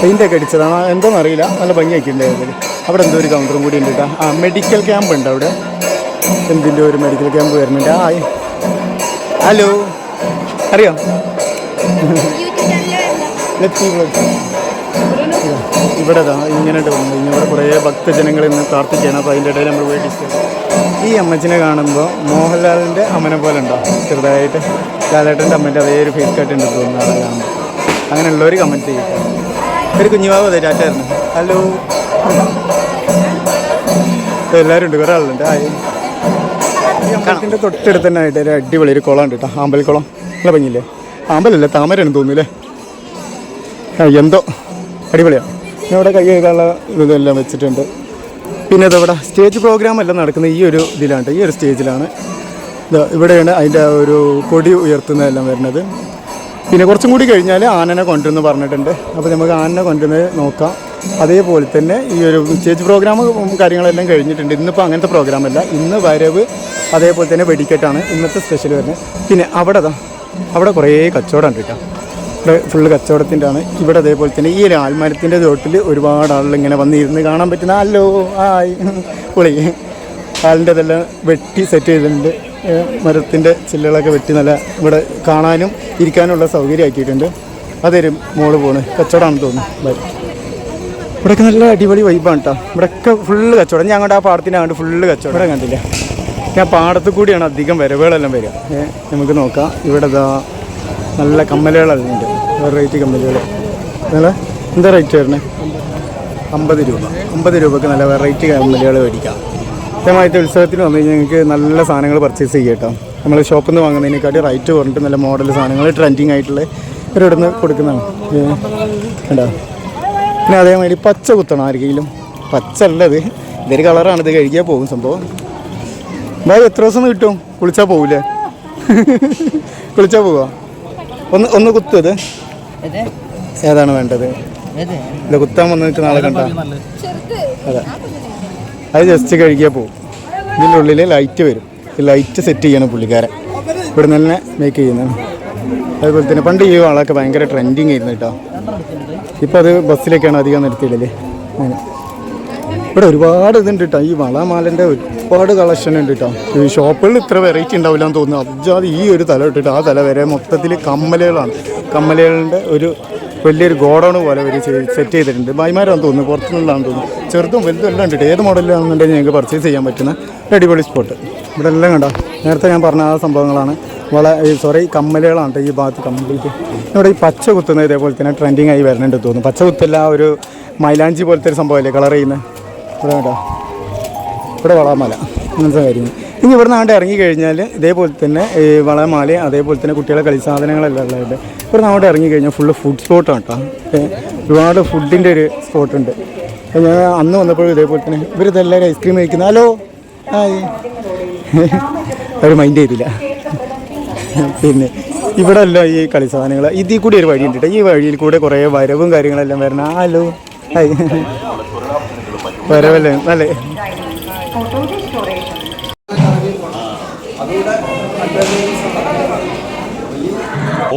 പെയിന്റൊക്കെ അടിച്ചതാണ് എന്താണെന്ന് അറിയില്ല. നല്ല ഭംഗിയാക്കിയിട്ടുണ്ടായിരുന്നു അവിടെ എന്തോ ഒരു കൗണ്ടറും കൂടി ഉണ്ട് കേട്ടോ. ആ മെഡിക്കൽ ക്യാമ്പ് ഉണ്ട് അവിടെ. എന്തിന്റെ ഒരു മെഡിക്കൽ ക്യാമ്പ് വരുന്നുണ്ട്. ആ ഹലോ അറിയോ. ഇവിടെ ഇങ്ങനെ വന്നു ഇവിടെ കുറേ ഭക്തജനങ്ങൾ ഇന്ന് പ്രാർത്ഥിക്കുകയാണ്. അപ്പോൾ അതിന്റെ ഇടയിൽ നമ്മൾ പോയി ഈ അമ്മച്ചിനെ കാണുമ്പോൾ മോഹൻലാലിന്റെ അമ്മനെ പോലെ ഉണ്ടോ? ചെറുതായിട്ട് ലാലേട്ടന്റെ അമ്മന്റെ അതേ ഒരു ഫേസ് കട്ട് ഉണ്ട് തോന്നുന്നു അങ്ങനെയുള്ളവർ കമന്റ് ചെയ്യും. ഒരു കുഞ്ഞുമാവ് അതെ ടാറ്റായിരുന്നു ഹലോ എല്ലാവരും ഉണ്ട് കുറേ ആളുണ്ട്. അമ്പലത്തിന്റെ തൊട്ടടുത്ത് തന്നെ ആയിട്ട് ഒരു അടിപൊളി ഒരു കുളം ഉണ്ട് കേട്ടോ ആമ്പൽക്കുളം നല്ല ഭംഗിയില്ലേ? ആമ്പലല്ലേ? താമരയാണ് തോന്നുന്നില്ലേ എന്തോ അടിപൊളിയാണ് ഞാൻ ഇവിടെ കൈ ഇതെല്ലാം വെച്ചിട്ടുണ്ട്. പിന്നെ ഇതവിടെ സ്റ്റേജ് പ്രോഗ്രാം എല്ലാം നടക്കുന്നത് ഈ ഒരു ഇതിലാണ് ഈ ഒരു സ്റ്റേജിലാണ്. ഇവിടെയാണ് അതിന്റെ ഒരു കൊടി ഉയർത്തുന്നതെല്ലാം വരുന്നത്. പിന്നെ കുറച്ചും കൂടി കഴിഞ്ഞാൽ ആനനെ കൊണ്ടുവന്ന് പറഞ്ഞിട്ടുണ്ട്. അപ്പോൾ നമുക്ക് ആനനെ കൊണ്ടുവന്ന് നോക്കാം. അതേപോലെ തന്നെ ഈ ഒരു സ്റ്റേജ് പ്രോഗ്രാം കാര്യങ്ങളെല്ലാം കഴിഞ്ഞിട്ടുണ്ട്. ഇന്നിപ്പോൾ അങ്ങനത്തെ പ്രോഗ്രാമല്ല ഇന്ന് വരവ് അതേപോലെ തന്നെ വെടിക്കെട്ടാണ് ഇന്നത്തെ സ്പെഷ്യൽ വരുന്നത്. പിന്നെ അവിടെ അവിടെ കുറേ കച്ചവടം ഉണ്ട് കേട്ടോ. ഇവിടെ ഫുള്ള് കച്ചവടത്തിന്റെ ആണ് ഇവിടെ അതേപോലെ തന്നെ ഈ ഒരു ആൽമരത്തിന്റെ ചോട്ടിൽ ഒരുപാട് ആളുകൾ ഇങ്ങനെ വന്നിരുന്ന് കാണാൻ പറ്റുന്ന ഹലോ ആയി പൊളി ആളിന്റെ ഇതെല്ലാം വെട്ടി സെറ്റ് ചെയ്തിട്ടുണ്ട്. മരത്തിന്റെ ചില്ലുകളൊക്കെ വെട്ടി നല്ല ഇവിടെ കാണാനും ഇരിക്കാനുള്ള സൗകര്യം ആക്കിയിട്ടുണ്ട് അതൊരു മോൾ പോണ്. കച്ചവടമാണെന്ന് തോന്നുന്നു. ബൈ. ഇവിടെയൊക്കെ നല്ല അടിപൊളി വൈബാണ് കേട്ടോ ഇവിടെയൊക്കെ ഫുള്ള് കച്ചവടം. ഞാൻ അങ്ങോട്ട് ആ പാടത്തിനാണ്ട് ഫുള്ള് കച്ചവടം. ഇവിടെ കണ്ടില്ല? ഞാൻ പാടത്ത് കൂടിയാണ് അധികം വരവുകളെല്ലാം വരിക. നമുക്ക് നോക്കാം. ഇവിടെ ഇതാ നല്ല കമ്മലുകളെല്ലാം ഉണ്ട്. വെറൈറ്റി കമ്മലുകൾ. നല്ല എന്താ റേറ്റ് വരുന്നത്? അമ്പത് രൂപ. അമ്പത് രൂപക്ക് നല്ല വെറൈറ്റി കമ്മലുകൾ മേടിക്കാം. ഇതേമായിട്ട് ഉത്സവത്തിന് വന്നു കഴിഞ്ഞാൽ നിങ്ങൾക്ക് നല്ല സാധനങ്ങൾ പർച്ചേസ് ചെയ്യാം കേട്ടോ നമ്മൾ ഷോപ്പിൽ നിന്ന് വാങ്ങുന്നതിനെക്കാട്ടി റൈറ്റ് കുറഞ്ഞിട്ട് നല്ല മോഡൽ സാധനങ്ങൾ ട്രെൻഡിങ് ആയിട്ടുള്ള ഇവരിവിടെ നിന്ന് കൊടുക്കുന്നതാണ്. കേട്ടോ കണ്ടോ? പിന്നെ അതേമാതിരി പച്ച കുത്തണം ആർക്കെങ്കിലും. പച്ച അല്ല ഇത്. ഇതൊരു കളറാണ് ഇത് കഴുകിയാൽ പോകും സംഭവം. ഭായി എത്ര ദിവസം കിട്ടും? കുളിച്ചാൽ പോവില്ലേ കുളിച്ചാൽ പോവാ? ഒന്ന് ഒന്ന് കുത്തു ഇത് ഏതാണ് വേണ്ടത്? ഇല്ല കുത്താൻ വന്ന് നിൽക്കുന്ന ആളെ കണ്ട. അതെ. അത് ജസ്റ്റ് കഴുകിയാൽ പോകും ഇതിന്റെ ഉള്ളിൽ ലൈറ്റ് വരും. ലൈറ്റ് സെറ്റ് ചെയ്യണം പുള്ളിക്കാരൻ. ഇവിടെ നിന്ന് തന്നെ മേക്ക് ചെയ്യുന്നത്. അതുപോലെ തന്നെ പണ്ട് ഈ ആളൊക്കെ ഭയങ്കര ട്രെൻഡിങ് ആയിരുന്നു കേട്ടോ. ഇപ്പം അത് ബസ്സിലേക്കാണ് അധികം നിർത്തിയില്ലല്ലേ അങ്ങനെ. ഇവിടെ ഒരുപാട് ഇതുണ്ട് കേട്ടോ. ഈ വളമാലന്റെ ഒരുപാട് കളക്ഷൻ ഉണ്ട് കേട്ടോ. ഈ ഷോപ്പുകളിൽ ഇത്ര വെറൈറ്റി ഉണ്ടാവില്ല എന്ന് തോന്നുന്നു. അബ്ജാദ് ഈ ഒരു തല ഇട്ടിട്ട് ആ തല വരെ മൊത്തത്തിൽ കമ്മലുകളാണ്. കമ്മലുകളുടെ ഒരു വലിയൊരു ഗോഡൗൺ പോലെ ഒരു സെറ്റ് ചെയ്തിട്ടുണ്ട്. ഭായിമാരാണെന്ന് തോന്നുന്നു പുറത്തുനിന്നുള്ളതാണെന്ന് തോന്നുന്നു. ചെറുതും വലുതും എല്ലാം ഉണ്ട്. ഏത് മോഡലാണെന്നുണ്ടെങ്കിൽ ഞങ്ങൾക്ക് പർച്ചേസ് ചെയ്യാൻ പറ്റുന്ന അടിപൊളി സ്പോട്ട് ഇവിടെ എല്ലാം കണ്ടോ? നേരത്തെ ഞാൻ പറഞ്ഞ ആ സംഭവങ്ങളാണ്. വള സോറി കമ്മലുകളാണ് ഈ ഭാഗത്ത് കംപ്ലീറ്റ് ഇവിടെ ഈ പച്ച കുത്തുന്നത് ഇതേപോലെ തന്നെ ട്രെൻഡിങ് ആയി വരുന്നുണ്ട് തോന്നുന്നു. പച്ച കുത്തല്ല ഒരു മൈലാഞ്ചി പോലത്തെ ഒരു സംഭവമല്ലേ? കളർ ചെയ്യുന്നത് ഇവിടെ കണ്ടോ? ഇവിടെ വളമല. അങ്ങനത്തെ കാര്യങ്ങൾ. ഇനി ഇവിടെ അങ്ങോട്ട് ഇറങ്ങി കഴിഞ്ഞാൽ ഇതേപോലെ തന്നെ വളമാല അതേപോലെ തന്നെ കുട്ടികളെ കളി സാധനങ്ങളെല്ലാം നമ്മുടെ അങ്ങോട്ട് ഇറങ്ങി കഴിഞ്ഞാൽ ഫുള്ള് ഫുഡ് സ്പോട്ടാണ് കേട്ടോ ഒരുപാട് ഫുഡിന്റെ ഒരു സ്പോട്ടുണ്ട് ഞാൻ അന്ന് വന്നപ്പോഴും ഇതേപോലെ തന്നെ ഇവരിതെല്ലാവരും ഐസ്ക്രീം കഴിക്കുന്ന ഹലോ അവർ മൈൻഡ് ചെയ്തില്ല. പിന്നെ ഇവിടെ എല്ലാം ഈ കളി സാധനങ്ങൾ ഇതിൽ കൂടി ഒരു വഴി ഉണ്ട് ഈ വഴിയിൽ കൂടെ കുറേ വരവും കാര്യങ്ങളെല്ലാം വരണം. ഹലോ വരവല്ലേ? നല്ലേ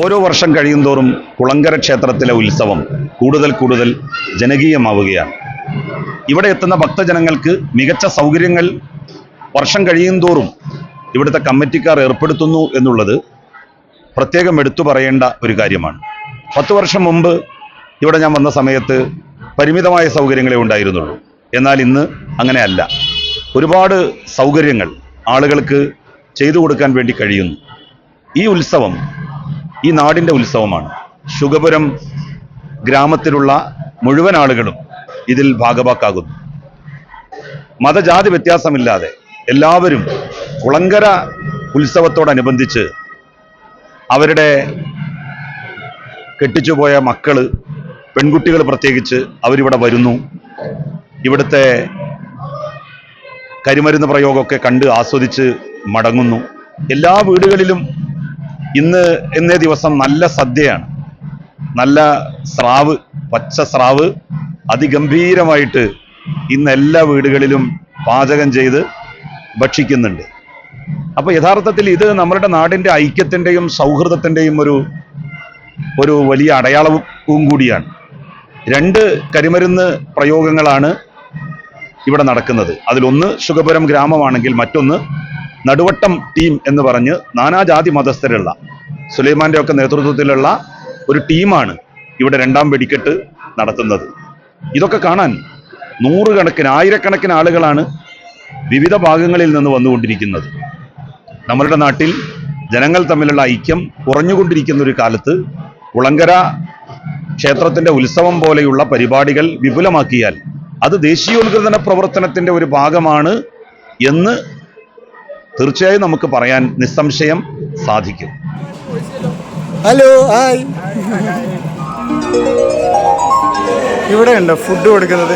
ഓരോ വർഷം കഴിയുന്തോറും കുളങ്കര ക്ഷേത്രത്തിലെ ഉത്സവം കൂടുതൽ കൂടുതൽ ജനകീയമാവുകയാണ്. ഇവിടെ എത്തുന്ന ഭക്തജനങ്ങൾക്ക് മികച്ച സൗകര്യങ്ങൾ വർഷം കഴിയുന്തോറും ഇവിടുത്തെ കമ്മിറ്റിക്കാർ ഏർപ്പെടുത്തുന്നു എന്നുള്ളത് പ്രത്യേകം എടുത്തു പറയേണ്ട ഒരു കാര്യമാണ്. പത്ത് വർഷം മുമ്പ് ഇവിടെ ഞാൻ വന്ന സമയത്ത് പരിമിതമായ സൗകര്യങ്ങളെ ഉണ്ടായിരുന്നുള്ളൂ. എന്നാൽ ഇന്ന് അങ്ങനെയല്ല ഒരുപാട് സൗകര്യങ്ങൾ ആളുകൾക്ക് ചെയ്തു കൊടുക്കാൻ വേണ്ടി കഴിയുന്നു. ഈ ഉത്സവം ഈ നാടിന്റെ ഉത്സവമാണ്. ശുഗപുരം ഗ്രാമത്തിലുള്ള മുഴുവൻ ആളുകളും ഇതിൽ ഭാഗവാക്കാകുന്നു. മതജാതി വ്യത്യാസമില്ലാതെ എല്ലാവരും കുളങ്കര ഉത്സവത്തോടനുബന്ധിച്ച് അവരുടെ കെട്ടിച്ചുപോയ മക്കൾ പെൺകുട്ടികൾ പ്രത്യേകിച്ച് അവരിവിടെ വരുന്നു. ഇവിടുത്തെ കരിമരുന്ന് പ്രയോഗമൊക്കെ കണ്ട് ആസ്വദിച്ച് മടങ്ങുന്നു. എല്ലാ വീടുകളിലും ഇന്ന് എന്നേ ദിവസം നല്ല സദ്യയാണ്. നല്ല സ്രാവ് പച്ച സ്രാവ് അതിഗംഭീരമായിട്ട് ഇന്ന് എല്ലാ വീടുകളിലും പാചകം ചെയ്ത് ഭക്ഷിക്കുന്നുണ്ട്. അപ്പോൾ യഥാർത്ഥത്തിൽ ഇത് നമ്മുടെ നാടിന്റെ ഐക്യത്തിന്റെയും സൗഹൃദത്തിന്റെയും ഒരു ഒരു വലിയ അടയാളവും കൂടിയാണ്. രണ്ട് കരിമരുന്ന് പ്രയോഗങ്ങളാണ് ഇവിടെ നടക്കുന്നത്. അതിലൊന്ന് ശുഗപുരം ഗ്രാമമാണെങ്കിൽ മറ്റൊന്ന് നടുവട്ടം ടീം എന്ന് പറഞ്ഞ് നാനാജാതി മതസ്ഥരുള്ള സുലൈമാന്റെ ഒക്കെ നേതൃത്വത്തിലുള്ള ഒരു ടീമാണ് ഇവിടെ രണ്ടാം വെടിക്കെട്ട് നടത്തുന്നത്. ഇതൊക്കെ കാണാൻ നൂറുകണക്കിന് ആയിരക്കണക്കിന് ആളുകളാണ് വിവിധ ഭാഗങ്ങളിൽ നിന്ന് വന്നുകൊണ്ടിരിക്കുന്നത്. നമ്മളുടെ നാട്ടിൽ ജനങ്ങൾ തമ്മിലുള്ള ഐക്യം കുറഞ്ഞുകൊണ്ടിരിക്കുന്ന ഒരു കാലത്ത് കുളങ്കര ക്ഷേത്രത്തിന്റെ ഉത്സവം പോലെയുള്ള പരിപാടികൾ വിപുലമാക്കിയാൽ അത് ദേശീയോദ്ഗ്രഥന പ്രവർത്തനത്തിന്റെ ഒരു ഭാഗമാണ് എന്ന് തീർച്ചയായും നമുക്ക് പറയാൻ നിസ്സംശയം സാധിക്കും. ഹലോ ഹായ് ഇവിടെ ഉണ്ടോ ഫുഡ് കൊടുക്കുന്നത്.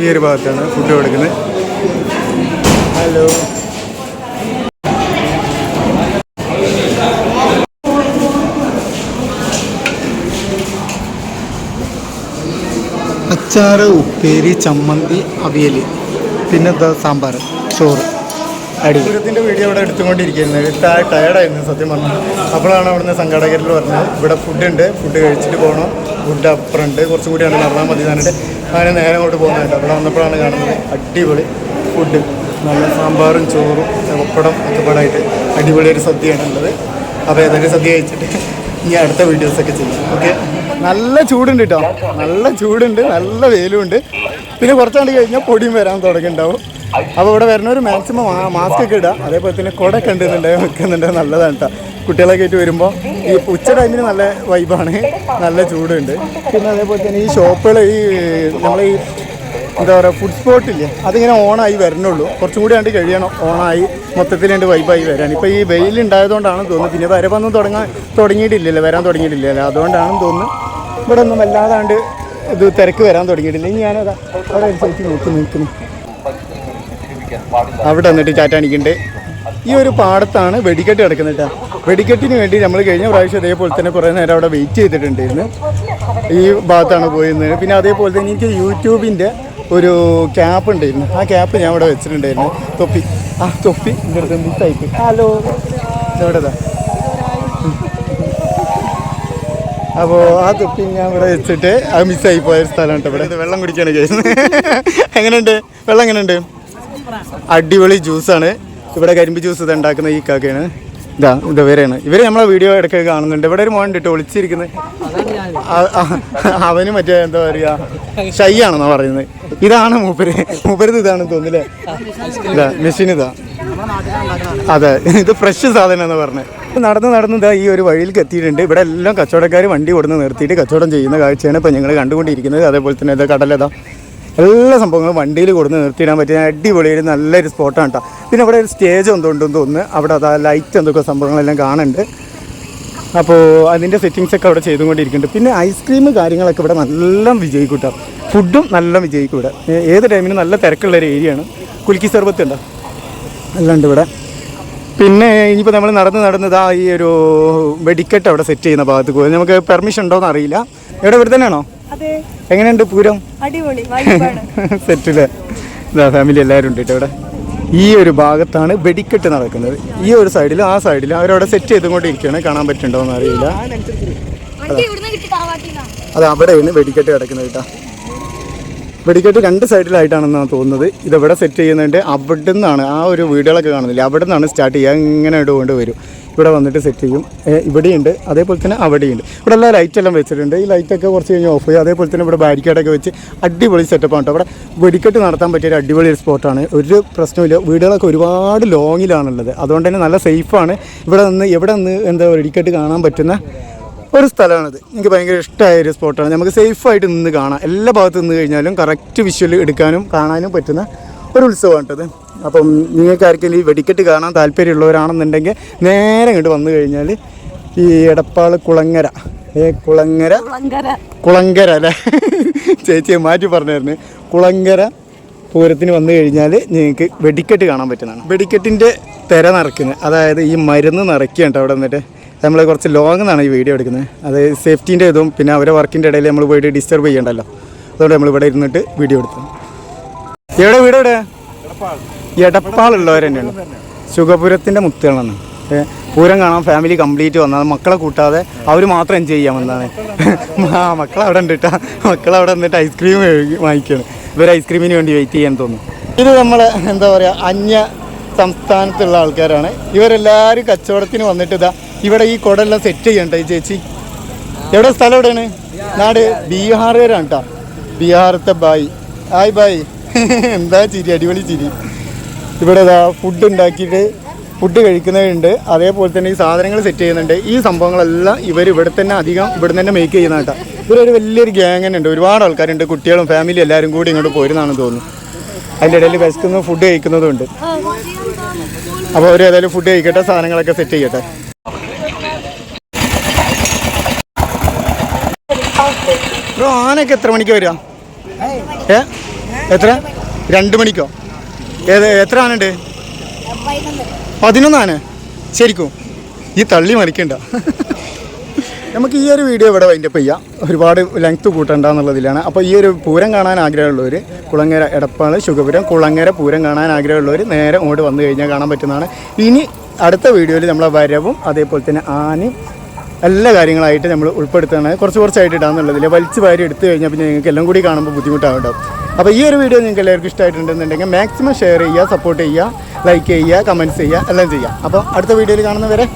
ഈ ഒരു ഭാഗത്താണ് ഫുഡ് കൊടുക്കുന്നത്. ഹലോ അച്ചാറ് ഉപ്പേരി ചമ്മന്തി അവിയൽ പിന്നെ സാമ്പാർ ചോറ്. അടിപുരത്തിന്റെ വീഡിയോ ഇവിടെ എടുത്തുകൊണ്ടിരിക്കുന്നത്. ടയർഡായിരുന്നു സത്യം പറഞ്ഞു. അപ്പോഴാണ് അവിടുന്ന് സംഘാടകരിൽ പറഞ്ഞത് ഇവിടെ ഫുഡ് ഉണ്ട് ഫുഡ് കഴിച്ചിട്ട് പോകണം ഫുഡ് അപ്പുറമുണ്ട്. കുറച്ചും കൂടിയാണ് നടന്നാൽ മതി എന്നിട്ട് അങ്ങനെ നേരെ അങ്ങോട്ട് പോകുന്നുണ്ട്. അവിടെ വന്നപ്പോഴാണ് കാണുന്നത് അടിപൊളി ഫുഡ് നല്ല സാമ്പാറും ചോറും പപ്പടം ഒക്കെ പാടായിട്ട് അടിപൊളി ഒരു സദ്യയാണ് ഉള്ളത്. അപ്പോൾ ഏതൊക്കെ സദ്യ കഴിച്ചിട്ട് ഇനി അടുത്ത വീഡിയോസൊക്കെ ചെയ്യും. ഓക്കെ നല്ല ചൂടുണ്ട് കേട്ടോ നല്ല ചൂടുണ്ട് നല്ല വെയിലുണ്ട് പിന്നെ കുറച്ചാണ്ട് കഴിഞ്ഞാൽ പൊടിയും വരാൻ തുടങ്ങിയിട്ടുണ്ടാവും. അപ്പോൾ ഇവിടെ വരുന്നവർ മാക്സിമം മാസ്ക് ഒക്കെ ഇടുക. അതേപോലെ തന്നെ കുട കണ്ടുന്നുണ്ട് വെക്കുന്നുണ്ട്. നല്ലതാണ് കേട്ടോ കുട്ടികളൊക്കെ ആയിട്ട് വരുമ്പോൾ ഈ ഉച്ച ടൈമിന് നല്ല വൈബാണ് നല്ല ചൂടുണ്ട്. പിന്നെ അതേപോലെ തന്നെ ഈ ഷോപ്പുകൾ ഈ നമ്മൾ ഈ എന്താ പറയുക ഫുഡ് സ്പോട്ടില്ലേ അതിങ്ങനെ ഓണായി വരണുള്ളൂ. കുറച്ചും കൂടി ആണ്ട് കഴിയണം. ഓണായി മൊത്തത്തിൽ രണ്ട് വൈബായി വരാൻ. ഇപ്പോൾ ഈ വെയിൽ ഉണ്ടായതുകൊണ്ടാണെന്ന് തോന്നുന്നു. പിന്നെ വരവൊന്നും തുടങ്ങാൻ തുടങ്ങിയിട്ടില്ലല്ലോ. വരാൻ തുടങ്ങിയിട്ടില്ലല്ലോ. അതുകൊണ്ടാണെന്ന് തോന്നുന്നു. ഇവിടെ ഒന്നും വല്ലാതാണ്ട് ഇത് തിരക്ക് വരാൻ തുടങ്ങിയിട്ടില്ല. ഇനി ഞാനതാ അവിടെ അനുസരിച്ച് നോക്കി നിൽക്കുന്നു. അവിടെ വന്നിട്ട് ചാറ്റാണിക്കുണ്ട് ഈ ഒരു പാടത്താണ് വെടിക്കെട്ട് കിടക്കുന്നത് കേട്ടോ വെടിക്കെട്ടിന് വേണ്ടി നമ്മൾ കഴിഞ്ഞ പ്രാവശ്യം അതേപോലെ തന്നെ കുറേ നേരം അവിടെ വെയിറ്റ് ചെയ്തിട്ടുണ്ടായിരുന്നു. ഈ ഭാഗത്താണ് പോയിരുന്നത്. പിന്നെ അതേപോലെ തന്നെ എനിക്ക് യൂട്യൂബിന്റെ ഒരു ക്യാപ്പ് ഉണ്ടായിരുന്നു. ആ ക്യാപ്പ് ഞാൻ ഇവിടെ വെച്ചിട്ടുണ്ടായിരുന്നു. തൊപ്പി. ആ തൊപ്പി ഇവിടുത്തെ മിസ്സായിപ്പോയി ഹലോ എവിടെതാ? അപ്പോൾ ആ തൊപ്പി ഞാൻ ഇവിടെ വെച്ചിട്ട് അത് മിസ്സായി പോയ ഒരു സ്ഥലമാണ് കേട്ടോ ഇവിടെ. വെള്ളം കുടിക്കാണ് കഴിയുന്നത് എങ്ങനെയുണ്ട്? വെള്ളം എങ്ങനെയുണ്ട്? അടിപൊളി ജ്യൂസാണ്. ഇവിടെ കരിമ്പ് ജ്യൂസ് ഇത് ഉണ്ടാക്കുന്ന ഈ കാക്കയാണ്. ഇതാ ഇത് ഇവരെയാണ് ഇവർ നമ്മളെ വീഡിയോ ഇടയ്ക്ക് കാണുന്നുണ്ട്. ഇവിടെ ഒരു മോൻ ഉണ്ട് ഒളിച്ചിരിക്കുന്നത് അവന് മറ്റേ എന്താ പറയാ ഷൈ ആണെന്നാ പറയുന്നത്. ഇതാണ് മൂപ്പര്. മൂപ്പര് ഇതാണ് തോന്നില്ലേ ഇതാ മെഷീൻ ഇതാ. അതെ ഇത് ഫ്രഷ് സാധനം എന്ന് പറഞ്ഞത് നടന്ന് നടന്ന് ഇതാ ഈ ഒരു വഴിയിൽ എത്തിയിട്ടുണ്ട്. ഇവിടെ എല്ലാം കച്ചവടക്കാർ വണ്ടി കൊടുന്ന് നിർത്തിയിട്ട് കച്ചവടം ചെയ്യുന്ന കാഴ്ചയാണ് ഇപ്പോൾ ഞങ്ങൾ കണ്ടുകൊണ്ടിരിക്കുന്നത്. അതേപോലെ തന്നെ ഇത് കടലതാ എല്ലാ സംഭവങ്ങളും വണ്ടിയിൽ കൊടുന്ന് നിർത്തിയിടാൻ പറ്റിയ അടിപൊളിയൊരു നല്ലൊരു സ്പോട്ടാണ് കേട്ടോ പിന്നെ അവിടെ ഒരു സ്റ്റേജ് എന്തോ തോന്നുന്നു. അവിടെ അതാ ലൈറ്റ് എന്തൊക്കെ സംഭവങ്ങളെല്ലാം കാണുന്നുണ്ട്. അപ്പോൾ അതിന്റെ സെറ്റിങ്സ് ഒക്കെ അവിടെ ചെയ്തുകൊണ്ടിരിക്കുന്നുണ്ട്. പിന്നെ ഐസ്ക്രീം കാര്യങ്ങളൊക്കെ ഇവിടെ നല്ല വിജയിക്കും കേട്ടോ ഫുഡും നല്ല വിജയിക്കും ഇവിടെ. ഏത് ടൈമിനും നല്ല തിരക്കുള്ള ഒരു ഏരിയയാണ് കുലുക്കി സർബത്ത് ഉണ്ടോ? അല്ലാണ്ട് ഇവിടെ. പിന്നെ ഇനിയിപ്പോൾ നമ്മൾ നടന്ന് നടന്നതാ ഈ ഒരു വെടിക്കെട്ട് അവിടെ സെറ്റ് ചെയ്യുന്ന ഭാഗത്ത് പോയി. നമുക്ക് പെർമിഷൻ ഉണ്ടോയെന്ന് അറിയില്ല. ഇവിടെ ഇവിടെ തന്നെയാണോ? എങ്ങനെയുണ്ട് പൂരം? അടിപൊളി സെറ്റിൽ. ഇതാ ഫാമിലി എല്ലാവരും ഉണ്ട് കേട്ടോ ഇവിടെ. ഈ ഒരു ഭാഗത്താണ് വെടിക്കെട്ട് നടക്കുന്നത്. ഈ ഒരു സൈഡിൽ ആ സൈഡിലും അവരവിടെ സെറ്റ് ചെയ്തുകൊണ്ടിരിക്കുകയാണ്. കാണാൻ പറ്റുന്നുണ്ടോ എന്ന് അറിയില്ല അത് അവിടെയാണ് വെടിക്കെട്ട് കിടക്കുന്നത് കേട്ടോ. വെടിക്കെട്ട് രണ്ട് സൈഡിലായിട്ടാണെന്നാണ് തോന്നുന്നത്. ഇതെവിടെ സെറ്റ് ചെയ്യുന്നുണ്ട്. അവിടെ നിന്നാണ് ആ ഒരു വീടുകളൊക്കെ കാണുന്നില്ല? അവിടെ നിന്നാണ് സ്റ്റാർട്ട് ചെയ്യുക. ഇങ്ങനെ ഇടുകൊണ്ട് വരും. ഇവിടെ വന്നിട്ട് സെറ്റ് ചെയ്യും. ഇവിടെയുണ്ട് അതേപോലെ തന്നെ അവിടെയുണ്ട്. ഇവിടെ എല്ലാ ലൈറ്റ് എല്ലാം വെച്ചിട്ടുണ്ട്. ഈ ലൈറ്റൊക്കെ കുറച്ച് കഴിഞ്ഞ് ഓഫ് ചെയ്യും അതേപോലെ തന്നെ ഇവിടെ ബാരിക്കേഡൊക്കെ വെച്ച് അടിപൊളി സെറ്റപ്പാണ് കേട്ടോ അവിടെ വെടിക്കെട്ട് നടത്താൻ പറ്റിയ ഒരു അടിപൊളി ഒരു സ്പോട്ടാണ് ഒരു പ്രശ്നമില്ല വീടുകളൊക്കെ ഒരുപാട് ലോങ്ങിലാണുള്ളത് അതുകൊണ്ട് തന്നെ നല്ല സേഫാണ് ഇവിടെ നിന്ന് എവിടെ നിന്ന് എന്താ വെടിക്കെട്ട് കാണാൻ പറ്റുന്ന ഒരു സ്ഥലമാണിത്. എനിക്ക് ഭയങ്കര ഇഷ്ടമായ ഒരു സ്പോട്ടാണ് നമുക്ക് സേഫായിട്ട് നിന്ന് കാണാം. എല്ലാ ഭാഗത്ത് നിന്ന് കഴിഞ്ഞാലും കറക്റ്റ് വിഷ്വൽ എടുക്കാനും കാണാനും പറ്റുന്ന ഒരു ഉത്സവമാണ് കേട്ടത്. അപ്പം നിങ്ങൾക്ക് ആർക്കെങ്കിലും ഈ വെടിക്കെട്ട് കാണാൻ താല്പര്യമുള്ളവരാണെന്നുണ്ടെങ്കിൽ നേരെ ഇങ്ങോട്ട് വന്നു കഴിഞ്ഞാൽ ഈ എടപ്പാൾ കുളങ്ങര. ഏ കുളങ്ങര? കുളങ്കര അല്ലേ? ചേച്ചിയെ മാറ്റി പറഞ്ഞായിരുന്നു. കുളങ്കര പൂരത്തിന് വന്നു കഴിഞ്ഞാൽ നിങ്ങൾക്ക് വെടിക്കെട്ട് കാണാൻ പറ്റുന്നതാണ്. വെടിക്കെട്ടിന്റെ തിര നിറയ്ക്കുന്നത്. അതായത് ഈ മരുന്ന് നിറയ്ക്കുകയാണ് അവിടെ വന്നിട്ട് നമ്മൾ കുറച്ച് ലോങ് എന്നാണ് ഈ വീഡിയോ എടുക്കുന്നത്. അത് സേഫ്റ്റീന്റെ ഇതും പിന്നെ അവരെ വർക്കിന്റെ ഇടയിൽ നമ്മൾ പോയിട്ട് ഡിസ്റ്റർബ് ചെയ്യണ്ടല്ലോ. അതുകൊണ്ട് നമ്മൾ ഇവിടെ ഇരുന്നിട്ട് വീഡിയോ എടുത്തു. എവിടെ വീട് എവിടെ? എടപ്പാളുള്ളവർ തന്നെയാണ്. ശുഗപുരത്തിന്റെ മുത്തുകളാണ്. പൂരം കാണാൻ ഫാമിലി കംപ്ലീറ്റ് വന്നാൽ മക്കളെ കൂട്ടാതെ അവർ മാത്രം എൻജോയ് ചെയ്യാൻ വന്നതാണ്. ആ മക്കളെ അവിടെ ഉണ്ട് കേട്ടോ മക്കൾ അവിടെ വന്നിട്ട് ഐസ്ക്രീം വാങ്ങിക്കുകയാണ് ഇവർ ഐസ്ക്രീമിന് വേണ്ടി വെയിറ്റ് ചെയ്യാൻ തോന്നുന്നു. ഇത് നമ്മളെ എന്താ പറയുക അന്യ സംസ്ഥാനത്തുള്ള ആൾക്കാരാണ്. ഇവരെല്ലാവരും കച്ചവടത്തിന് വന്നിട്ട് ഇതാ ഇവിടെ ഈ കുടമെല്ലാം സെറ്റ് ചെയ്യണ്ട ഈ ചേച്ചി? എവിടെ സ്ഥലം എവിടെയാണ്? നാട്? ബീഹാറുകാരാണ് കേട്ടോ ബീഹാറത്തെ ബായി. ആയ് ബായ്. എന്താ ചിരി അടിപൊളി ചിരി. ഇവിടെ ഇതാ ഫുഡ് ഉണ്ടാക്കിയിട്ട് ഫുഡ് കഴിക്കുന്നവരുണ്ട്. അതേപോലെ തന്നെ ഈ സാധനങ്ങൾ സെറ്റ് ചെയ്യുന്നുണ്ട്. ഈ സംഭവങ്ങളെല്ലാം ഇവർ ഇവിടെ തന്നെ അധികം ഇവിടെ തന്നെ മേക്ക് ചെയ്യുന്ന കേട്ടോ. ഇവരൊരു വലിയൊരു ഗ്യാങ് തന്നെ ഉണ്ട്. ഒരുപാട് ആൾക്കാരുണ്ട്. കുട്ടികളും ഫാമിലി എല്ലാവരും കൂടി ഇങ്ങോട്ട് പോരുന്നാണെന്ന് തോന്നുന്നു. അതിന്റെ ഇടയിൽ വിശക്കുന്നു ഫുഡ് കഴിക്കുന്നതും ഉണ്ട് അപ്പോൾ അവർ ഏതായാലും ഫുഡ് കഴിക്കട്ടെ സാധനങ്ങളൊക്കെ സെറ്റ് ചെയ്യട്ടെ. ബ്രോ ആനൊക്കെ എത്ര മണിക്ക് വരിക? ഏ? എത്ര? രണ്ട് മണിക്കോ? ഏത് എത്ര ആനുണ്ട് പതിനൊന്ന് ആന ശരിക്കും. ഈ തള്ളി മറിക്കണ്ട. നമുക്ക് ഈ ഒരു വീഡിയോ ഇവിടെ വൈൻഡപ്പ് ചെയ്യാം. ഒരുപാട് ലെങ്ത് കൂട്ടണ്ട എന്നുള്ളതിലാണ്. അപ്പോൾ ഈ ഒരു പൂരം കാണാൻ ആഗ്രഹമുള്ളവർ കുളങ്ങര എടപ്പാൾ ശുഖപുരം കുളങ്ങര പൂരം കാണാൻ ആഗ്രഹമുള്ളവർ നേരെ ഓട് വന്നു കഴിഞ്ഞാൽ കാണാൻ പറ്റുന്നതാണ്. ഇനി അടുത്ത വീഡിയോയിൽ നമ്മളെ വരവും അതേപോലെ തന്നെ ആനയും എല്ലാ കാര്യങ്ങളായിട്ട് നമ്മൾ ഉൾപ്പെടുത്തണം കുറച്ച് കുറച്ചായിട്ട് ഇടാന്നുള്ളതിൽ വലിച്ചു വാരി എടുത്തു കഴിഞ്ഞാൽ പിന്നെ നിങ്ങൾക്ക് എല്ലാം കൂടി കാണുമ്പോൾ ബുദ്ധിമുട്ടാവുണ്ടാവും അപ്പോൾ ഈ ഒരു വീഡിയോ നിങ്ങൾക്ക് എല്ലാവർക്കും ഇഷ്ടമായിട്ടുണ്ടെന്നുണ്ടെങ്കിൽ മാക്സിമം ഷെയർ ചെയ്യുക സപ്പോർട്ട് ചെയ്യുക ലൈക്ക് ചെയ്യുക കമന്റ്സ് ചെയ്യുക എല്ലാം ചെയ്യുക. അപ്പോൾ അടുത്ത വീഡിയോയിൽ കാണുന്നവരെ